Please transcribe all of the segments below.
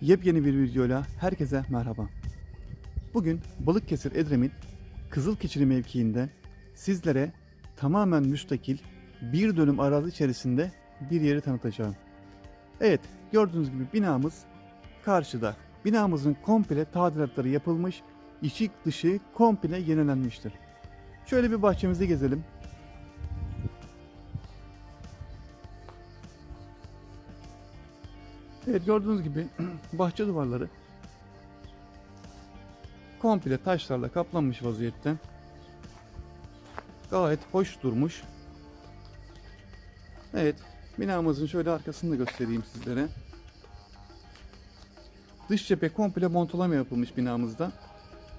Yepyeni bir videoyla herkese merhaba. Bugün Balıkesir Edremit Kızılkeçili mevkiinde sizlere tamamen müstakil bir dönüm arazi içerisinde bir yeri tanıtacağım. Evet, gördüğünüz gibi binamız karşıda. Binamızın komple tadilatları yapılmış, içi dışı komple yenilenmiştir. Şöyle bir bahçemizi gezelim. Evet gördüğünüz gibi bahçe duvarları komple taşlarla kaplanmış vaziyette. Gayet hoş durmuş. Evet binamızın şöyle arkasını da göstereyim sizlere. Dış cephe komple montolama yapılmış binamızda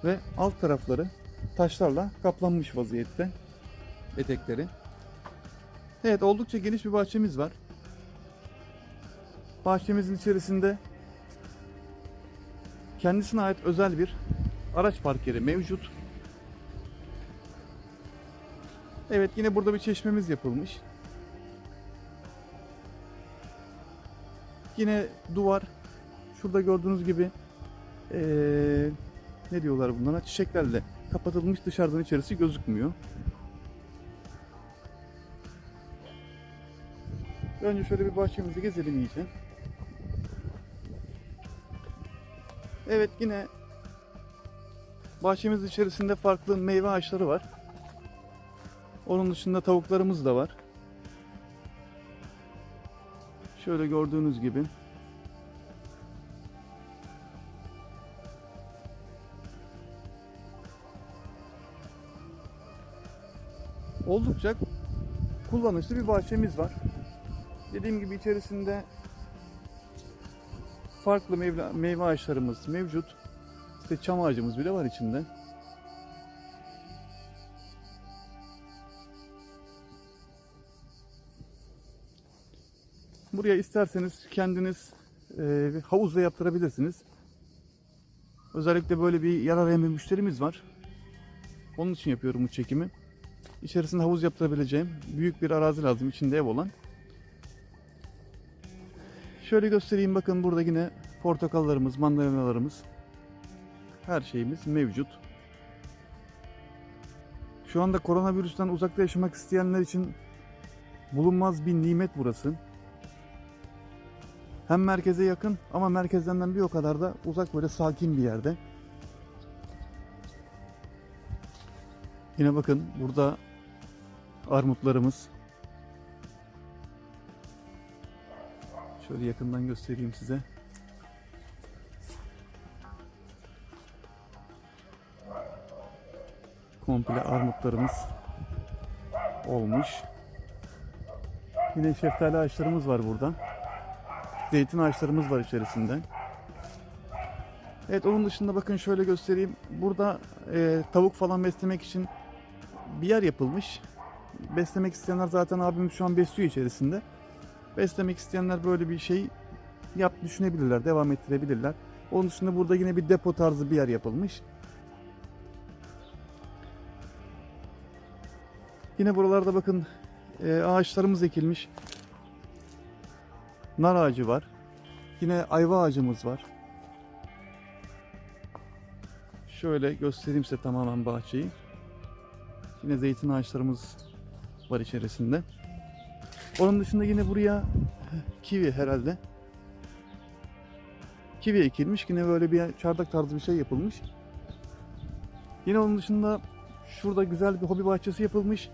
ve alt tarafları taşlarla kaplanmış vaziyette etekleri. Evet oldukça geniş bir bahçemiz var. Bahçemizin içerisinde kendisine ait özel bir araç park yeri mevcut. Evet yine burada bir çeşmemiz yapılmış. Yine duvar şurada gördüğünüz gibi eee, ne diyorlar bunlara çiçeklerle kapatılmış dışarıdan içerisi gözükmüyor. Önce şöyle bir bahçemizi gezelim iyice. Evet yine bahçemiz içerisinde farklı meyve ağaçları var. Onun dışında tavuklarımız da var. Şöyle gördüğünüz gibi. Oldukça kullanışlı bir bahçemiz var. Dediğim gibi içerisinde farklı meyve, meyve ağaçlarımız mevcut. İşte çam ağacımız bile var içinde. Buraya isterseniz kendiniz e, bir havuz da yaptırabilirsiniz. Özellikle böyle bir yarar bir müşterimiz var. Onun için yapıyorum bu çekimi. İçerisinde havuz yaptırabileceğim büyük bir arazi lazım içinde ev olan. Şöyle göstereyim bakın burada yine portakallarımız, mandalinalarımız her şeyimiz mevcut. Şu anda koronavirüsten uzakta yaşamak isteyenler için bulunmaz bir nimet burası. Hem merkeze yakın ama merkezden bir o kadar da uzak böyle sakin bir yerde. Yine bakın burada armutlarımız. Şöyle yakından göstereyim size. Komple armutlarımız olmuş. Yine şeftali ağaçlarımız var burada. Zeytin ağaçlarımız var içerisinde. Evet onun dışında bakın şöyle göstereyim. Burada e, tavuk falan beslemek için bir yer yapılmış. Beslemek isteyenler zaten abim şu an besliyor içerisinde. Beslemek isteyenler böyle bir şey yap düşünebilirler, devam ettirebilirler. Onun dışında burada yine bir depo tarzı bir yer yapılmış. Yine buralarda bakın e, ağaçlarımız ekilmiş. Nar ağacı var. Yine ayva ağacımız var. Şöyle göstereyim size tamamen bahçeyi. Yine zeytin ağaçlarımız var içerisinde. Onun dışında yine buraya kivi herhalde. Kivi ekilmiş. Yine böyle bir çardak tarzı bir şey yapılmış. Yine onun dışında şurada güzel bir hobi bahçesi yapılmış.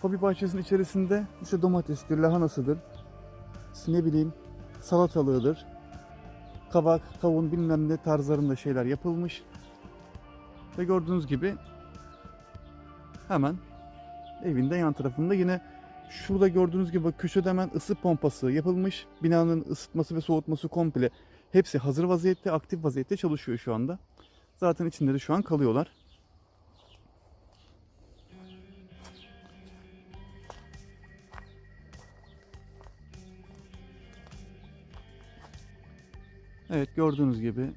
Hobi bahçesinin içerisinde işte domatestir, lahanasıdır. İşte ne bileyim salatalığıdır. Kabak, kavun bilmem ne tarzlarında şeyler yapılmış. Ve gördüğünüz gibi hemen evinde yan tarafında yine şurada gördüğünüz gibi köşede hemen ısı pompası yapılmış. Binanın ısıtması ve soğutması komple hepsi hazır vaziyette, aktif vaziyette çalışıyor şu anda. Zaten içinde de şu an kalıyorlar. Evet gördüğünüz gibi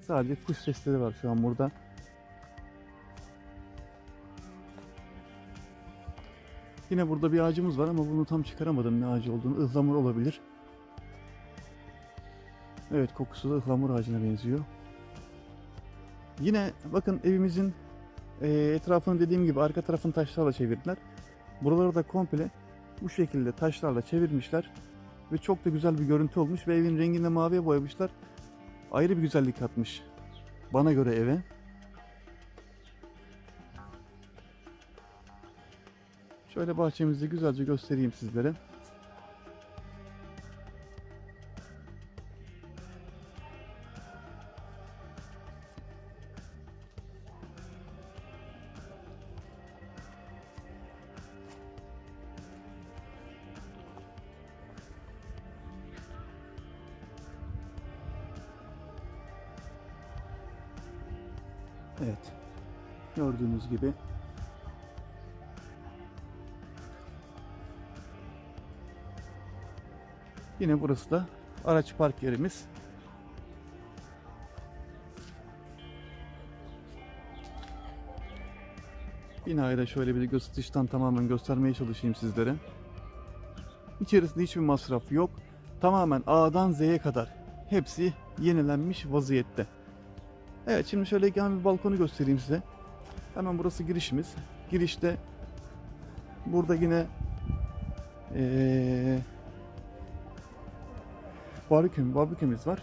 sadece kuş sesleri var şu an burada. Yine burada bir ağacımız var ama bunu tam çıkaramadım ne ağacı olduğunu. Ihlamur olabilir. Evet kokusu da ıhlamur ağacına benziyor. Yine bakın evimizin e, etrafını dediğim gibi arka tarafını taşlarla çevirdiler. Buraları da komple bu şekilde taşlarla çevirmişler. Ve çok da güzel bir görüntü olmuş ve evin rengini maviye boyamışlar. Ayrı bir güzellik katmış. Bana göre eve. Şöyle bahçemizi güzelce göstereyim sizlere. Evet. Gördüğünüz gibi Yine burası da araç park yerimiz. Binayı da şöyle bir dıştan tamamen göstermeye çalışayım sizlere. İçerisinde hiçbir masraf yok. Tamamen A'dan Z'ye kadar hepsi yenilenmiş vaziyette. Evet şimdi şöyle hemen bir balkonu göstereyim size. Hemen burası girişimiz. Girişte burada yine ee, barbekü, barbekümüz var.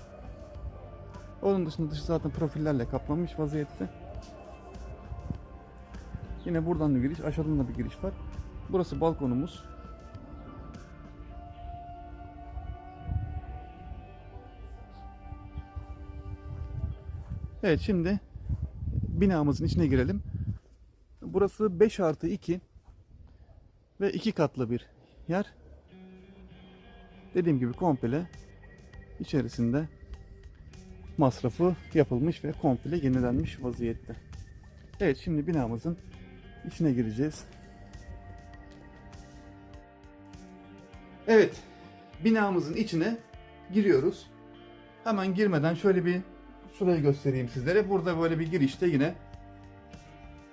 Onun dışında dışı zaten profillerle kaplanmış vaziyette. Yine buradan bir giriş, aşağıdan da bir giriş var. Burası balkonumuz. Evet şimdi binamızın içine girelim. Burası 5 artı 2 ve 2 katlı bir yer. Dediğim gibi komple içerisinde masrafı yapılmış ve komple yenilenmiş vaziyette. Evet şimdi binamızın içine gireceğiz. Evet binamızın içine giriyoruz. Hemen girmeden şöyle bir şurayı göstereyim sizlere. Burada böyle bir girişte yine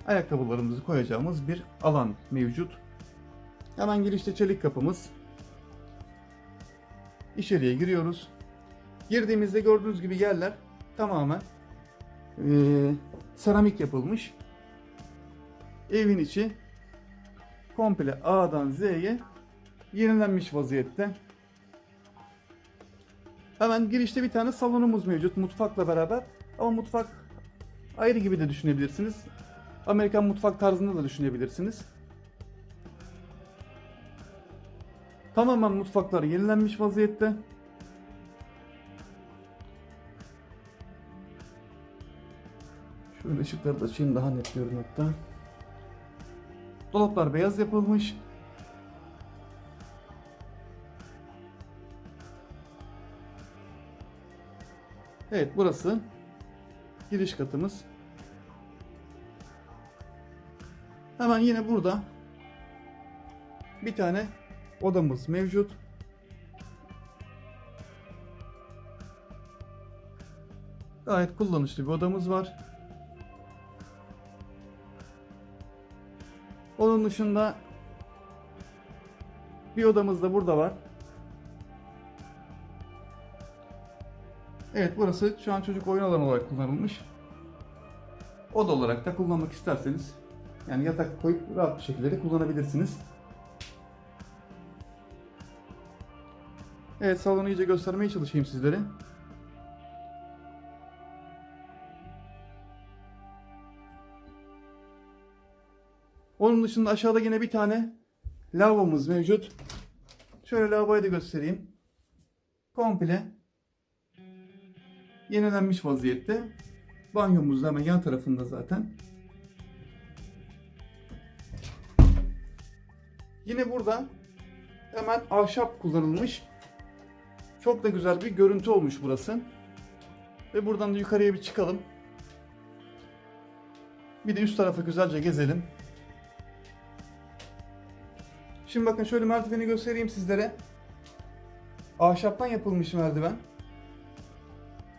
ayakkabılarımızı koyacağımız bir alan mevcut. Hemen girişte çelik kapımız. İçeriye giriyoruz. Girdiğimizde gördüğünüz gibi yerler tamamen eee, seramik yapılmış. Evin içi komple A'dan Z'ye yenilenmiş vaziyette. Hemen girişte bir tane salonumuz mevcut mutfakla beraber. Ama mutfak ayrı gibi de düşünebilirsiniz. Amerikan mutfak tarzında da düşünebilirsiniz. Tamamen mutfaklar yenilenmiş vaziyette. Şöyle ışıkları da açayım daha net görünmekte. Dolaplar beyaz yapılmış. Evet burası giriş katımız. Hemen yine burada bir tane odamız mevcut. Gayet kullanışlı bir odamız var. Onun dışında bir odamız da burada var. Evet burası şu an çocuk oyun alanı olarak kullanılmış. Oda olarak da kullanmak isterseniz yani yatak koyup rahat bir şekilde de kullanabilirsiniz. Evet salonu iyice göstermeye çalışayım sizlere. Onun dışında aşağıda yine bir tane lavabomuz mevcut. Şöyle lavaboyu da göstereyim. Komple yenilenmiş vaziyette. Banyomuz da hemen yan tarafında zaten. Yine burada hemen ahşap kullanılmış. Çok da güzel bir görüntü olmuş burası. Ve buradan da yukarıya bir çıkalım. Bir de üst tarafı güzelce gezelim. Şimdi bakın şöyle merdiveni göstereyim sizlere. Ahşaptan yapılmış merdiven.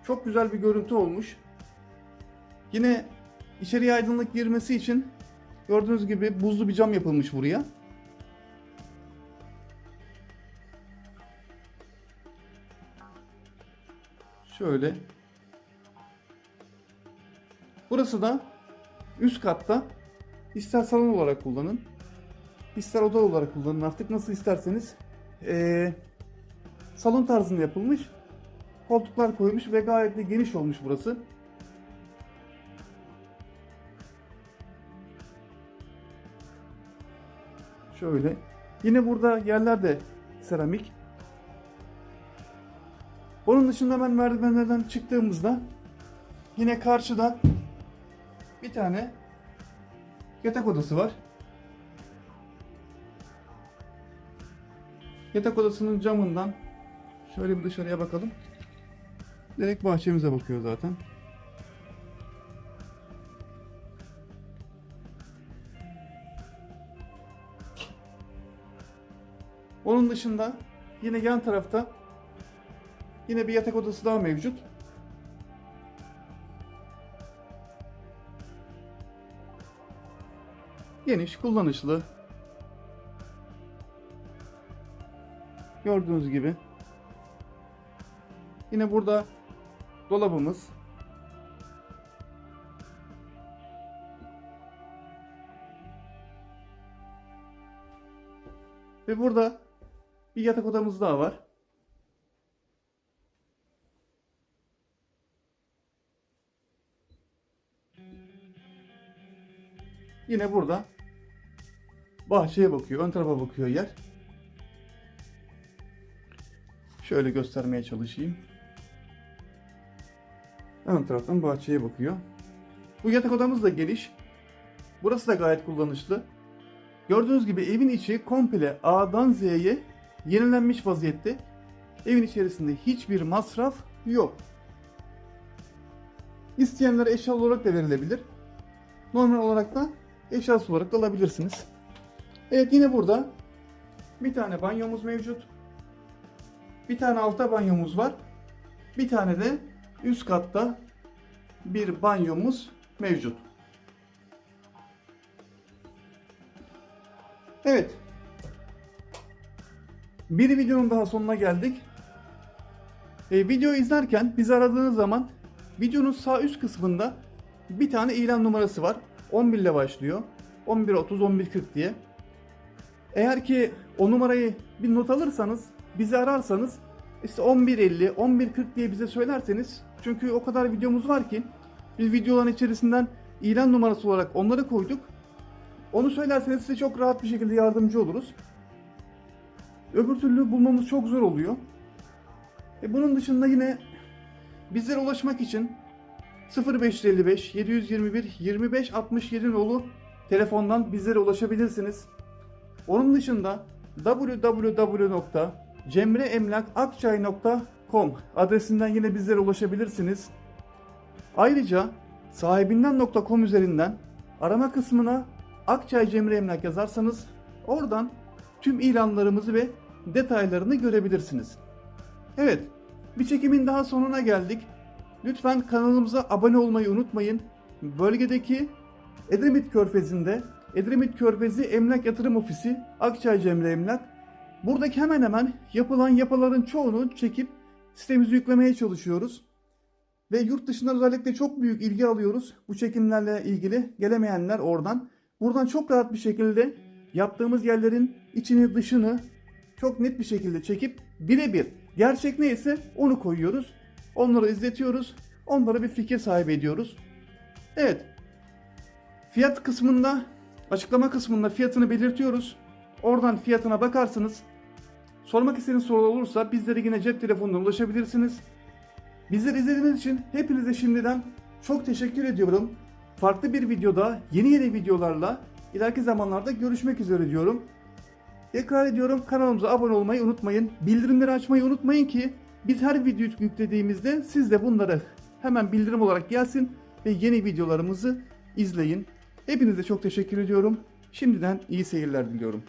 Çok güzel bir görüntü olmuş. Yine içeriye aydınlık girmesi için gördüğünüz gibi buzlu bir cam yapılmış buraya. Şöyle. Burası da üst katta ister salon olarak kullanın, ister oda olarak kullanın artık nasıl isterseniz. Ee, salon tarzında yapılmış. Koltuklar koymuş ve gayet de geniş olmuş burası. Şöyle. Yine burada yerler de seramik. Onun dışında hemen merdivenlerden çıktığımızda yine karşıda bir tane yatak odası var. Yatak odasının camından şöyle bir dışarıya bakalım. Direkt bahçemize bakıyor zaten. Onun dışında yine yan tarafta yine bir yatak odası daha mevcut. Geniş, kullanışlı. Gördüğünüz gibi. Yine burada dolabımız. Ve burada bir yatak odamız daha var. Yine burada bahçeye bakıyor, ön tarafa bakıyor yer. Şöyle göstermeye çalışayım. Ön taraftan bahçeye bakıyor. Bu yatak odamız da geniş. Burası da gayet kullanışlı. Gördüğünüz gibi evin içi komple A'dan Z'ye yenilenmiş vaziyette. Evin içerisinde hiçbir masraf yok. İsteyenlere eşya olarak da verilebilir. Normal olarak da eşyası olarak da alabilirsiniz. Evet yine burada bir tane banyomuz mevcut. Bir tane altta banyomuz var. Bir tane de üst katta bir banyomuz mevcut. Evet. Bir videonun daha sonuna geldik. E, video izlerken bizi aradığınız zaman videonun sağ üst kısmında bir tane ilan numarası var. 11 ile başlıyor. 11.30, 11.40 diye. Eğer ki o numarayı bir not alırsanız, bizi ararsanız işte 11.50, 11.40 diye bize söylerseniz çünkü o kadar videomuz var ki biz videoların içerisinden ilan numarası olarak onları koyduk. Onu söylerseniz size çok rahat bir şekilde yardımcı oluruz. Öbür türlü bulmamız çok zor oluyor. E bunun dışında yine bizlere ulaşmak için 0555 721 25 67 nolu telefondan bizlere ulaşabilirsiniz. Onun dışında www.cemreemlakakçay.com adresinden yine bizlere ulaşabilirsiniz. Ayrıca sahibinden.com üzerinden arama kısmına Akçay Cemre Emlak yazarsanız oradan tüm ilanlarımızı ve detaylarını görebilirsiniz. Evet, bir çekimin daha sonuna geldik. Lütfen kanalımıza abone olmayı unutmayın. Bölgedeki Edremit Körfezi'nde Edremit Körfezi Emlak Yatırım Ofisi Akçay Cemre Emlak. Buradaki hemen hemen yapılan yapıların çoğunu çekip sitemize yüklemeye çalışıyoruz. Ve yurt dışından özellikle çok büyük ilgi alıyoruz bu çekimlerle ilgili. Gelemeyenler oradan. Buradan çok rahat bir şekilde yaptığımız yerlerin içini dışını çok net bir şekilde çekip birebir gerçek neyse onu koyuyoruz. Onları izletiyoruz. Onlara bir fikir sahibi ediyoruz. Evet. Fiyat kısmında açıklama kısmında fiyatını belirtiyoruz. Oradan fiyatına bakarsınız. Sormak istediğiniz sorular olursa bizlere yine cep telefonundan ulaşabilirsiniz. Bizleri izlediğiniz için hepinize şimdiden çok teşekkür ediyorum. Farklı bir videoda yeni yeni videolarla ileriki zamanlarda görüşmek üzere diyorum. Tekrar ediyorum kanalımıza abone olmayı unutmayın. Bildirimleri açmayı unutmayın ki biz her video yüklediğimizde siz de bunları hemen bildirim olarak gelsin ve yeni videolarımızı izleyin. Hepinize çok teşekkür ediyorum. Şimdiden iyi seyirler diliyorum.